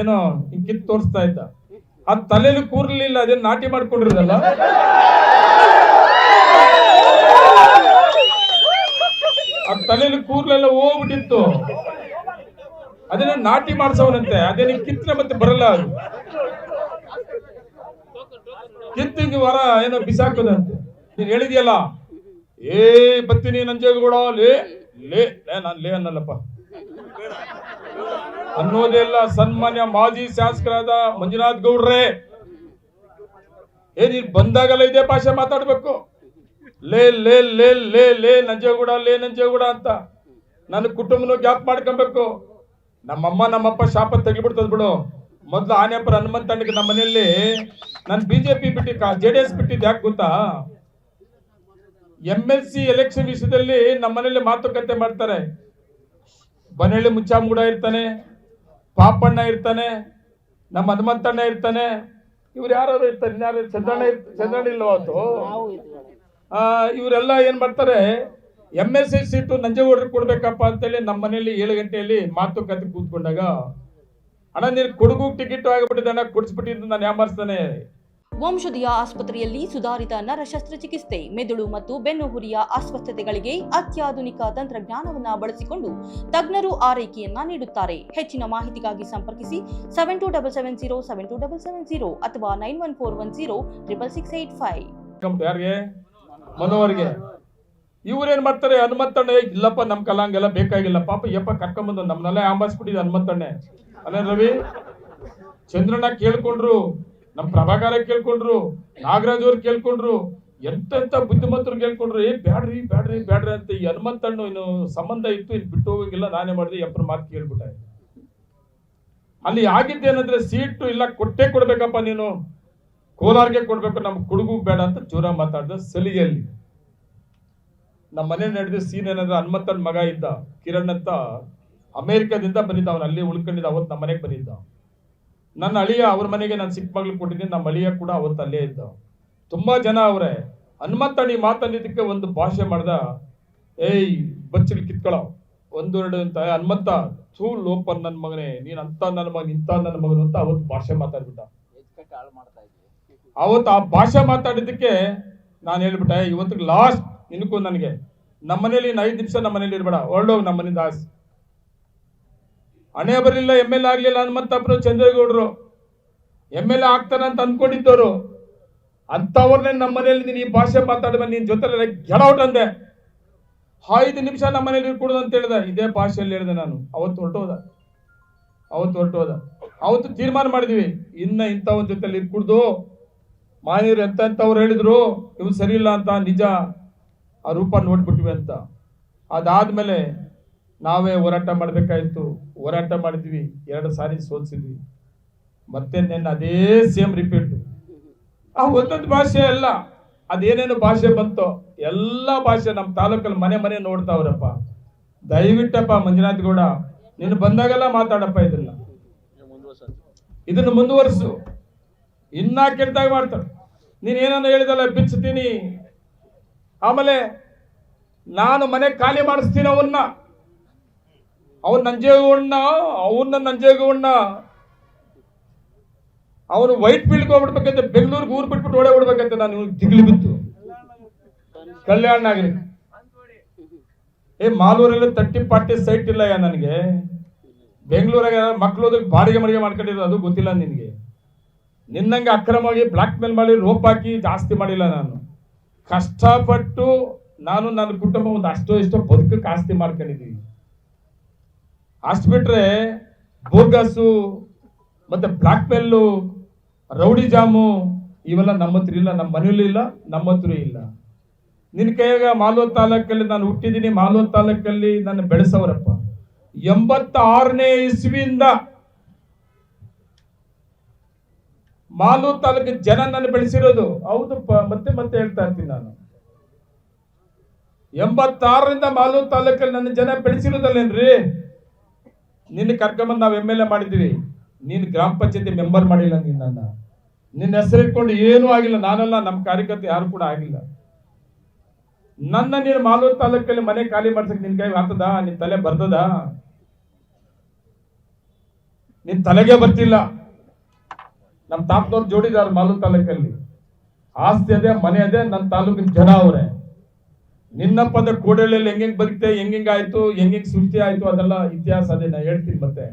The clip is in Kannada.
ಏನೋ ಹಿಂಗಿತ್ ತೋರಿಸ್ತಾ ಇದ್ದ. ಆ ತಲೆಯಲ್ಲಿ ಕೂರ್ಲಿಲ್ಲ, ಅದೇನ್ ನಾಟಿ ಮಾಡ್ಕೊಂಡಿರೋದಲ್ಲ? ಆ ತಲೆಯಲ್ಲಿ ಕೂರ್ಲೆಲ್ಲ ಹೋಗ್ಬಿಟ್ಟಿತ್ತು. ಅದನ್ನ ನಾಟಿ ಮಾಡ್ಸವನಂತೆ ಅದೇನ ಕಿತ್ರೆ ಮತ್ತೆ ಬರಲ್ಲ ಅದು. ಕಿತ್ತಿಂಗ್ ವರ ಏನೋ ಬಿಸಾಕದಂತೆ. ನೀನ್ ಹೇಳಿದ್ಯಲ್ಲ? ಏ, ಬತ್ತೀನಿ ನಂಜೇಗೌಡ ಲೇ ಲೇ, ನಾನ್ ಲೇ ಅನ್ನಲ್ಲಪ್ಪ. ಅನ್ನೋದೆಲ್ಲ ಸನ್ಮಾನ್ಯ ಮಾಜಿ ಶಾಸಕರಾದ ಮಂಜುನಾಥ್ ಗೌಡ್ರೆ. ಏ ನೀನ್ ಬಂದಾಗಲ್ಲ ಇದೇ ಭಾಷೆ ಮಾತಾಡ್ಬೇಕು? ಲೇ ಲೇ ಲೇ ಲೇ ಲೇ, ನಂಜೇಗೌಡ ಲೇ, ನಂಜೇಗೌಡ ಅಂತ ನನ್ನ ಕುಟುಂಬನ ಗ್ಯಾಪ್ ಮಾಡ್ಕೊಬೇಕು. ನಮ್ಮಮ್ಮ, ನಮ್ಮಪ್ಪ ಶಾಪ ತೆಗಿಬಿಡ್ತದ ಬಿಡು. ಮೊದ್ಲು ಆನೆಪುರ ತಂಡಕ್ಕೆ ನಮ್ಮ ಮನೆಯಲ್ಲಿ ನಾನು ಬಿಜೆಪಿ ಬಿಟ್ಟಿ ಜೆ ಡಿ ಎಸ್ ಬಿಟ್ಟಿದ್ದು ಯಾಕೆ ಗೊತ್ತಾ? ಎಂ ಎಲ್ ಸಿ ಎಲೆಕ್ಷನ್ ವಿಷಯದಲ್ಲಿ ನಮ್ಮ ಮನೇಲಿ ಮಾತುಕತೆ ಮಾಡ್ತಾರೆ. ಬನಹಳ್ಳಿ ಮುಚ್ಚಾಮಗೂಡ ಇರ್ತಾನೆ. ಪಾಪಣ್ಣ ಇರ್ತಾನೆ ನಮ್ಮ ಹನುಮಂತಣ್ಣ ಇರ್ತಾನೆ ಇವ್ರು ಯಾರು ಇರ್ತಾರೆ ಇನ್ಯಾರು ಚಂದ್ರಣ್ಣ ಚಂದ್ರಣ್ಣ ಇಲ್ವ ಅವತ್ತು? ಆ, ಇವರೆಲ್ಲ ಏನ್ ಮಾಡ್ತಾರೆ ಎಂ ಎಸ್ ಸಿ ಸೀಟು ನಂಜೇಗೌಡರಿಗೆ ಕೊಡ್ಬೇಕಪ್ಪ ಅಂತೇಳಿ ನಮ್ಮ ಮನೆಯಲ್ಲಿ ಏಳು ಗಂಟೆಯಲ್ಲಿ ಮಾತುಕತೆ ಕೂತ್ಕೊಂಡಾಗ ಅಣ್ಣ ನೀನು ಕೊಡಗು ಟಿಕೆಟ್ ಆಗಿಬಿಟ್ಟಿದೆ ಅಣ್ಣ ಕೊಡಿಸ್ಬಿಟ್ಟಿದ್ದು ನಾನು ಯಾಮಾರಿಸ್ತಾನೆ ವಂಶದಿಯ ಆಸ್ಪತ್ರೆಯಲ್ಲಿ ಸುಧಾರಿತ ನರ ಶಸ್ತ್ರಚಿಕಿತ್ಸೆ ಮೆದುಳು ಮತ್ತು ಬೆನ್ನುಹುರಿಯ ಅಸ್ವಸ್ಥತೆಗಳಿಗೆ ಅತ್ಯಾಧುನಿಕ ತಂತ್ರಜ್ಞಾನವನ್ನು ಬಳಸಿಕೊಂಡು ತಜ್ಞರು ಆರೈಕೆಯನ್ನ ನೀಡುತ್ತಾರೆ. ಹೆಚ್ಚಿನ ಮಾಹಿತಿಗಾಗಿ ಸಂಪರ್ಕಿಸಿ seven two double seven zero seven two double seven zero ಅಥವಾ nine one four one zero triple six eight five ಇವ್ರೇನ್ ಮಾಡ್ತಾರೆ? ಹನುಮಂತಣ್ಣ, ಇಲ್ಲಪ್ಪ, ನಮ್ ಕಲಾಂಗೆಲ್ಲ ಬೇಕಾಗಿಲ್ಲ. ಪಾಪ, ಯಪ್ಪ, ಕರ್ಕೊಂಬಂದು ನಮ್ಮನ್ನೆಲ್ಲ ಆಂಬಾಸ್ಬಿಟ್ಟಿದೆ ಹನುಮಂತಣ್ಣೆ. ಅಲ್ಲ ರವಿ? ಚಂದ್ರಣ್ಣ ಕೇಳ್ಕೊಂಡ್ರು. ನಮ್ ಪ್ರಭಾಕರ ಕೇಳ್ಕೊಂಡ್ರು, ನಾಗರಾಜ್ ಅವ್ರು ಕೇಳ್ಕೊಂಡ್ರು, ಎಂತೆಂತ ಬುದ್ಧಿಮಂತರು ಕೇಳ್ಕೊಂಡ್ರು, ಏ, ಬ್ಯಾಡ್ರಿ ಬ್ಯಾಡ್ರಿ ಬ್ಯಾಡ್ರಿ ಅಂತ ಈ ಹನುಮಂತಣ್ಣು ಇನ್ನು ಸಂಬಂಧ ಇತ್ತು, ಇನ್ನು ಬಿಟ್ಟು ಹೋಗಿಲ್ಲ ನಾನೇ ಮಾಡಿದೆ ಎಪ್ಪರ ಮಾತು ಕೇಳ್ಬಿಟ್ಟೆ. ಅಲ್ಲಿ ಆಗಿದ್ದೇನಂದ್ರೆ ಸೀಟು ಇಲ್ಲ, ಕೊಟ್ಟೆ ಕೊಡ್ಬೇಕಪ್ಪ ನೀನು. ಕೋಲಾರ್ಗೆ ಕೊಡ್ಬೇಕು ನಮ್ ಕುಡುಗು ಬೇಡ ಅಂತ ಜೋರ ಮಾತಾಡ್ದ ಸಲಿಗೆಯಲ್ಲಿ. ನಮ್ಮ ಮನೆ ನಡೆದ ಸೀನ್ ಏನಂದ್ರೆ ಹನುಮಂತನ ಮಗ ಇದ್ದ, ಕಿರಣ್ ಅಂತ ಅಮೇರಿಕಾದಿಂದ ಬಂದಿದ್ದ, ಅವನು ಅಲ್ಲಿ ಉಳ್ಕೊಂಡಿದ್ದ, ಅವತ್ತು ನಮ್ಮ ಮನೆಗೆ ಬಂದಿದ್ದ. ನನ್ನ ಅಳಿಯ ಅವ್ರ ಮನೆಗೆ ನಾನು ಸಿಕ್ಕ ಮಗಳು ಕೊಟ್ಟಿದ್ದೀನಿ ನಮ್ಮ ಅಳಿಯ ಕೂಡ ಅವತ್ತು ಅಲ್ಲೇ ಇದ್ದ. ತುಂಬಾ ಜನ ಅವರೇ. ಹನುಮಂತಣಿ ಮಾತನ್ನಿದ್ದಕ್ಕೆ ಒಂದು ಭಾಷೆ ಮಾಡ್ದ ಏಯ್ ಬಚ್ಚಲಿ ಕಿತ್ಕೊಳ್ಳೋ ಒಂದು ಎರಡು ಅಂತ "ಏ, ಹನುಮಂತ ಥೂ ಲೋಪನ್ ನನ್ನ ಮಗನೇ. ನೀನು ಅಂತ ನನ್ನ ಮಗನ್ ಇಂಥ ನನ್ನ ಮಗನು ಅಂತ ಅವತ್ತು ಭಾಷೆ ಮಾತಾಡ್ಬಿಟ್ಟ. ಅವತ್ತು ಆ ಭಾಷೆ ಮಾತಾಡಿದ್ದಕ್ಕೆ ನಾನು ಹೇಳ್ಬಿಟ್ಟೆ ಇವತ್ತಿಗೆ ಲಾಸ್ಟ್ ನಿನಗೂ ನನಗೆ. ನಮ್ಮ ಮನೇಲಿ ಇನ್ನು ಐದು ನಿಮಿಷ ನಮ್ಮ ಮನೇಲಿ ಇರ್ಬೇಡ. ಹೊರಡೋಗಿ ನಮ್ಮ ಆಸೆ. ಹಣೆ ಬರಲಿಲ್ಲ ಎಂ ಎಲ್ ಆಗ್ಲಿಲ್ಲ ಹನುಮಂತಪ್ಪರು ಚಂದ್ರೇಗೌಡರು. ಎಂ ಎಲ್ ಎ ಆಗ್ತಾನಂತ ಅನ್ಕೊಂಡಿದ್ದವರು. ಅಂಥವ್ರನ್ನೇ ನಮ್ಮ ಮನೇಲಿ ನೀನು ಈ ಭಾಷೆ ಮಾತಾಡಿದ ನಿನ್ನ ಜೊತೆ ಗೆಳೌಟ್ ಅಂದೆ. ಐದು ನಿಮಿಷ ನಮ್ಮ ಮನೇಲಿ ಇರ್ಕೊಡೋದು ಅಂತ ಹೇಳಿದೆ. ಇದೇ ಭಾಷೆಯಲ್ಲಿ ಹೇಳಿದೆ ನಾನು. ಅವತ್ತು ಹೊರಟೋದ ಅವತ್ತು ಹೊರಟೋದ ಅವತ್ತು ತೀರ್ಮಾನ ಮಾಡಿದ್ವಿ. ಇನ್ನ ಇಂಥವನ ಜೊತೆಲಿ ಇರ್ಕೂಡ್ದು ಮಾನ್ಯರು ಎಂತ ಎಂತವ್ರು ಹೇಳಿದ್ರು. ಇವ್ ಸರಿ ಇಲ್ಲ ಅಂತ ನಿಜ. ಆ ರೂಪ ನೋಡ್ಬಿಟ್ವಿ ಅಂತ. ಅದಾದ್ಮೇಲೆ ನಾವೇ ಹೋರಾಟ ಮಾಡ್ಬೇಕಾಯ್ತು. ಹೋರಾಟ ಮಾಡಿದ್ವಿ. ಎರಡು ಸಾರಿ ಸೋಲ್ಸಿದ್ವಿ. ಮತ್ತೆ ನೆನ್ನೆ ಅದೇ ಸೇಮ್ ರಿಪೀಟ್ ಆ ಒಂದೊಂದು ಭಾಷೆ ಅಲ್ಲ. ಅದೇನೇನು ಭಾಷೆ ಬಂತೋ ಎಲ್ಲ ಭಾಷೆ ನಮ್ಮ ತಾಲೂಕಲ್ಲಿ ಮನೆ ಮನೆ ನೋಡ್ತಾವ್ರಪ್ಪ. ದಯವಿಟ್ಟಪ್ಪ ಮಂಜುನಾಥ್ ಗೌಡ, ನೀನು ಬಂದಾಗೆಲ್ಲ ಮಾತಾಡಪ್ಪ ಇದನ್ನ. ಇದನ್ನು ಮುಂದುವರಿಸು. ಇನ್ನ ಕೆಟ್ಟದಾಗ ಮಾಡ್ತಾರೆ. ನೀನು ಏನನ್ನ ಹೇಳಿದಲ್ಲ ಬಿಚ್ಚುತ್ತೀನಿ ಆಮೇಲೆ ನಾನು ಮನೆ ಖಾಲಿ ಮಾಡಿಸ್ತೀನಿ ಅವನ್ನ. ಅವನ್ ನಂಜೇಗೌಡನ, ಅವನ್ನ ನಂಜೇಗೌಡನ. ಅವನು ವೈಟ್ ಫೀಲ್ಡ್ಗೆ ಹೋಗ್ಬಿಡ್ಬೇಕಂತೆ, ಬೆಂಗಳೂರಿಗೆ ಊರ್ ಬಿಟ್ಬಿಟ್ಟು ಓಡೇ ಬಿಡ್ಬೇಕಂತೆ ನಾನು ದಿಗ್ಲಿ ಬಿತ್ತು. ಕಲ್ಯಾಣ ನಾಗರಿ. ಏ, ಮಾಲೂರಲ್ಲಿ ತರ್ಟಿ ಫಾರ್ಟಿ ಸೈಟ್ ಇಲ್ಲ ನನಗೆ? ಬೆಂಗಳೂರಾಗ ಮಕ್ಳು ಹೋದ್ರೆ ಬಾಡಿಗೆ ಮಡಿಗೆ ಮಾಡ್ಕೊಂಡಿರೋದು, ಅದು ಗೊತ್ತಿಲ್ಲ ನಿನಗೆ. ನಿನ್ನಂಗೆ ಅಕ್ರಮವಾಗಿ ಬ್ಲಾಕ್ ಮೇಲ್ ಮಾಡಿ ರೋಪ್ ಹಾಕಿ ಜಾಸ್ತಿ ಮಾಡಿಲ್ಲ ನಾನು. ಕಷ್ಟಪಟ್ಟು ನಾನು ನನ್ನ ಕುಟುಂಬ ಒಂದು ಅಷ್ಟೋ ಇಷ್ಟೋ ಬದುಕಕ್ಕೆ ಆಸ್ತಿ ಮಾಡ್ಕೊಂಡಿದ್ದೀವಿ ಅಷ್ಟು ಬಿಟ್ರೆ ಬೋಗಸು ಮತ್ತೆ ಬ್ಲಾಕ್ ಮೇಲು ರೌಡಿ ಜಾಮು, ಇವೆಲ್ಲ ನಮ್ಮ ಹತ್ರ ಇಲ್ಲ ನಮ್ಮ ಮನೆಯಲ್ಲೂ ಇಲ್ಲ ನಮ್ಮ ಹತ್ರ ಇಲ್ಲ. ನಿನ್ನ ಕೈಯಾಗ ಮಾಲೂರ್ ತಾಲೂಕಲ್ಲಿ ನಾನು ಹುಟ್ಟಿದ್ದೀನಿ ಮಾಲೂರ್ ತಾಲೂಕಲ್ಲಿ ನನ್ನ ಬೆಳೆಸವರಪ್ಪ. ಎಂಬತ್ತಾರನೇ ಇಸ್ವಿಯಿಂದ ಮಾಲೂ ತಾಲೂಕು ಜನ ನನ್ನ ಬೆಳೆಸಿರೋದು. ಹೌದಪ್ಪ, ಮತ್ತೆ ಮತ್ತೆ ಹೇಳ್ತಾ ಇರ್ತೀನಿ ನಾನು. ಎಂಬತ್ತಾರರಿಂದ ಮಾಲೂರ್ ತಾಲೂಕಲ್ಲಿ ನನ್ನ ಜನ ಬೆಳೆಸಿರೋದಲ್ಲೇನ್ರಿ? ನಿನ್ನ ಕರ್ಕೊಂಬಂದು ನಾವು ಎಂ ಎಲ್ ಎ ಮಾಡಿದ್ವಿ ನೀನು ಗ್ರಾಮ ಪಂಚಾಯತಿ ಮೆಂಬರ್ ಮಾಡಿಲ್ಲ ನಿನ್ನನ್ನು ನಿನ್ನ. ಹೆಸರು ಇಟ್ಕೊಂಡು ಏನೂ ಆಗಿಲ್ಲ. ನಾನೆಲ್ಲ, ನಮ್ಮ ಕಾರ್ಯಕರ್ತ ಯಾರು ಕೂಡ ಆಗಿಲ್ಲ. ನನ್ನ ನೀನು ಮಾಲೂರ್ ತಾಲೂಕಲ್ಲಿ ಮನೆ ಖಾಲಿ ಮಾಡ್ಸಕ್ ನಿನ್ ಕೈ ಆಗ್ತದ ನಿನ್ ತಲೆ ಬರ್ತದ? ನಿನ್ ತಲೆಗೆ ಬರ್ತಿಲ್ಲ. ನಮ್ಮ ತಾಪದವ್ರು ಜೋಡಿದಾರ ಮಾಲು ತಾಲೂಕಲ್ಲಿ. ಆಸ್ತಿ ಅದೇ, ಮನೆ ಅದೇ, ನನ್ನ ತಾಲೂಕಿನ ಜನ ಅವರೇ. ನಿನ್ನಪ್ಪದ ಕೋಡಳ್ಳಿಯಲ್ಲಿ ಹೆಂಗೆಂಗ್ ಬದುಕ್ತೆ ಹೆಂಗೆಂಗ್ ಆಯ್ತು ಹೆಂಗೆಂಗ್ ಸೃಷ್ಟಿ ಆಯ್ತು ಅದೆಲ್ಲ ಇತಿಹಾಸ ಅದೇ, ನಾ ಹೇಳ್ತೀನಿ ಮತ್ತೆ.